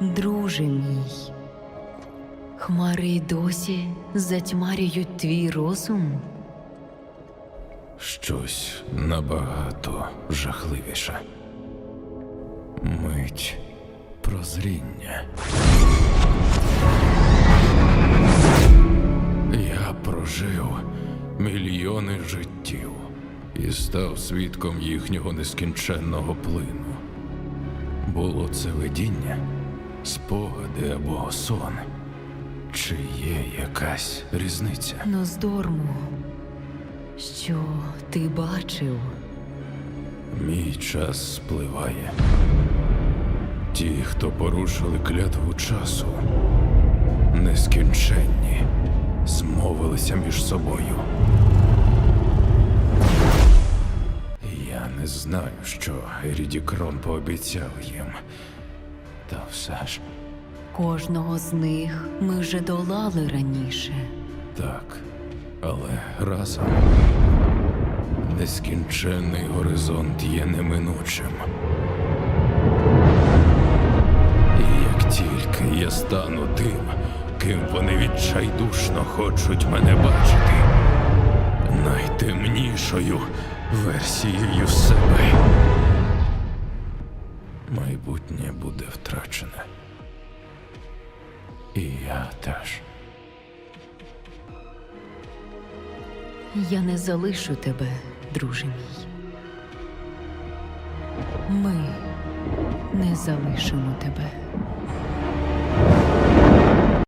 Друже мій, хмари й досі затьмарюють твій розум. Щось набагато жахливіше. Мить прозріння. Я прожив мільйони життів і став свідком їхнього нескінченного плину. Було це видіння, спогади або сон. Чи є якась різниця? Но здорму, що ти бачив, Мій час спливає. Ті, хто порушили клятву часу, нескінченні, змовилися між собою. Я не знаю, що Ерідікрон пообіцяв їм. Та все ж кожного з них ми вже долали раніше. так, але разом нескінченний горизонт є неминучим. І як тільки я стану тим, ким вони відчайдушно хочуть мене бачити, найтемнішою версією себе. Майбутнє буде втрачене. І я теж. Я не залишу тебе, друже мій. Ми не залишимо тебе.